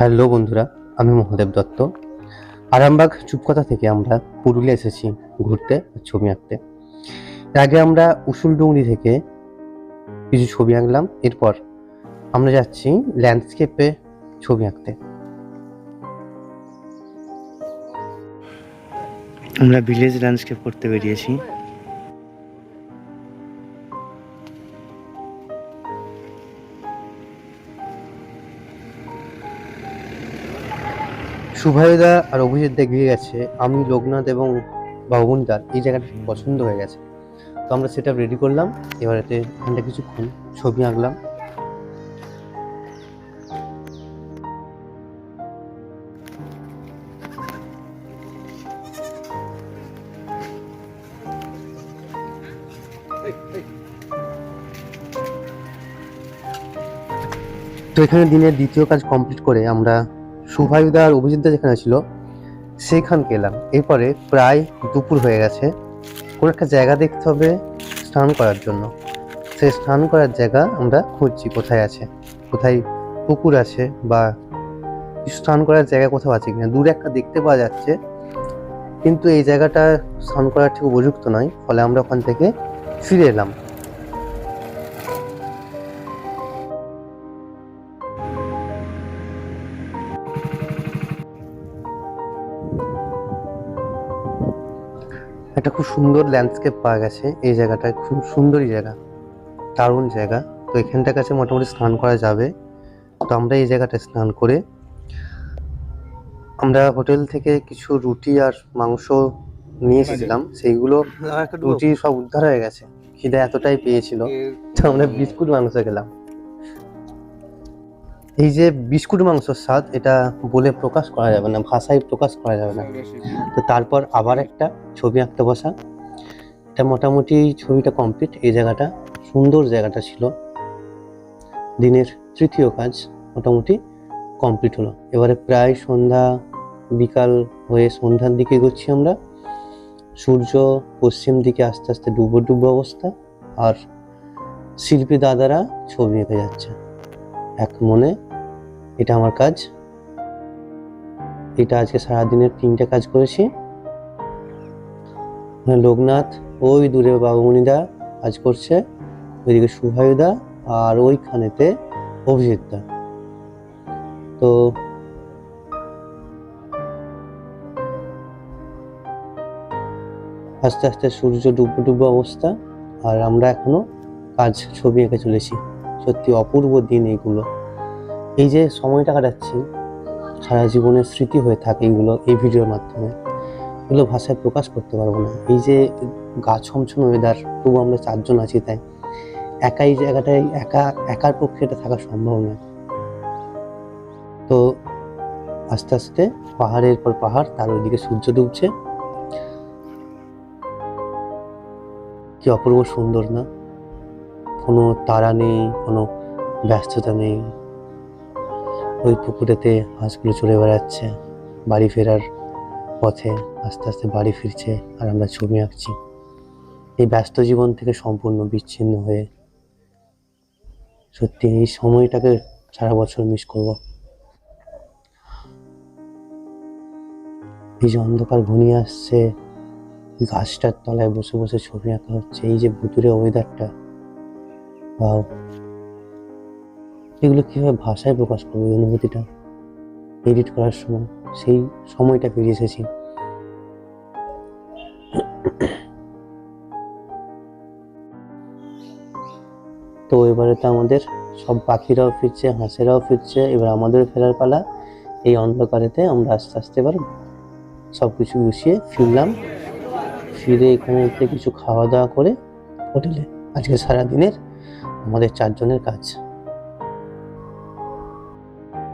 Hello বন্ধুরা, আমি মহাদেব দত্ত। আরামবাগ চুপকথা থেকে আমরা পুরুলিয়া এসেছি ঘুরতে ছবি আঁকতে। আগে আমরা উসুলডুংরি থেকে কিছু ছবি আঁকলাম, এরপর আমরা যাচ্ছি ল্যান্ডস্কেপে ছবি আঁকতে। আমরা ভিলেজ ল্যান্ডস্কেপ করতে বেরিয়েছি। শুভায়ুদা আর অভিজিৎ দা গিয়ে গেছে, আমি, লোকনাথ এবং বাবুনদার এই জায়গাটা পছন্দ হয়ে গেছে। তো আমরা সেটা রেডি করলাম। এবারেতে এখানটা কিছুক্ষণ ছবি আঁকলাম। তো এখানে দিনের দ্বিতীয় কাজ কমপ্লিট করে আমরা শুভায়ুদা আর যেখানে ছিল, সেখানকে এলাম। এরপরে প্রায় দুপুর হয়ে গেছে। কোনো একটা জায়গা দেখতে হবে স্নান করার জন্য। সেই স্নান করার জায়গা আমরা খুঁজছি, কোথায় আছে, কোথায় পুকুর আছে বা স্নান করার জায়গা কোথাও আছে কিনা। দূরে একটা দেখতে পাওয়া যাচ্ছে, কিন্তু এই জায়গাটা স্নান করার ঠিক উপযুক্ত নয়। ফলে আমরা ওখান থেকে ফিরে এলাম। একটা খুব সুন্দর ল্যান্ডস্কেপ পাওয়া গেছে। এই জায়গাটায় খুব সুন্দরই জায়গা। দারুণ জায়গা। তো এখানটার কাছে মোটামুটি স্নান করা যাবে। তো আমরা এই জায়গাটা স্নান করে আমরা হোটেল থেকে কিছু রুটি আর মাংস নিয়ে এসেছিলাম। সেইগুলো রুটি সব উদ্ধার হয়ে গেছে। খিদে এতটাই পেয়েছিল। তো আমরা বিস্কুট মাংস খেলাম। এই যে বিস্কুট মাংসর স্বাদ, এটা বলে প্রকাশ করা যাবে না, ভাষায় প্রকাশ করা যাবে না। তো তারপর আবার একটা ছবি আঁকতে বসা। এটা মোটামুটি ছবিটা কমপ্লিট এই জায়গাটা সুন্দর জায়গাটা ছিল। দিনের তৃতীয় কাজ মোটামুটি কমপ্লিট হলো। এবারে প্রায় সন্ধ্যা, বিকাল হয়ে সন্ধ্যার দিকে এগোচ্ছি আমরা। সূর্য পশ্চিম দিকে আস্তে আস্তে ডুবো ডুবো অবস্থা, আর শিল্পী দাদারা ছবি এঁকে যাচ্ছে। এক মনে এটা আমার কাজ। এটা আজকে সারাদিনের তিনটে কাজ করেছি। লোকনাথ, ওই দূরে বাবুমণিদা কাজ করছে, ওইদিকে সুভায়ুদা আর ওইখানেতে অভিজিৎদা। তো আস্তে আস্তে সূর্য ডুবো ডুবো অবস্থা, আর আমরা এখনও কাজ ছবি এঁকে চলেছি। সত্যি অপূর্ব দিন এইগুলো। এই যে সময়টা কাটাচ্ছি, সারা জীবনের স্মৃতি হয়ে থাকে এইগুলো এই ভিডিওর মাধ্যমে। এগুলো ভাষায় প্রকাশ করতে পারব না। এই যে গা ছমছম ওয়েদার তবু আমরা চারজন আছি, তাই একা এই জায়গাটায়, একা, একার পক্ষে এটা থাকা সম্ভব নয়। তো আস্তে আস্তে পাহাড়ের পর পাহাড়, তার ওইদিকে সূর্য ডুবছে। কি অপূর্ব সুন্দর না? কোনো তারা নেই, কোনো ব্যস্ততা নেই। ওই পুকুরেতে হাঁসগুলো চলে বেড়াচ্ছে। বাড়ি ফেরার পথে আস্তে আস্তে বাড়ি ফিরছে আর আমরা ছবি আঁকছি। এই ব্যস্ত জীবন থেকে সম্পূর্ণ বিচ্ছিন্ন হয়ে সত্যি এই সময়টাকে সারা বছর মিস করব। এই যে অন্ধকার ঘনিয়ে আসছে গাছটার তলায় বসে বসে ছবি আঁকা হচ্ছে, এই যে ভুতুরে ওয়েদারটা বাও এগুলো কীভাবে ভাষায় প্রকাশ করব এই অনুভূতিটা? এডিট করার সময়, সেই সময়টা ফিরে এসেছি। তো এবারে তো আমাদের সব পাখিরাও ফিরছে, হাঁসেরাও ফিরছে, এবার আমাদের ফেরার পালা। এই অন্ধকারেতে আমরা আস্তে আস্তে এবার সব কিছু গুছিয়ে ফিরলাম। ফিরে এখানে কিছু খাওয়া দাওয়া করে হোটেলে। আজকে সারাদিনের আমাদের চারজনের কাজ।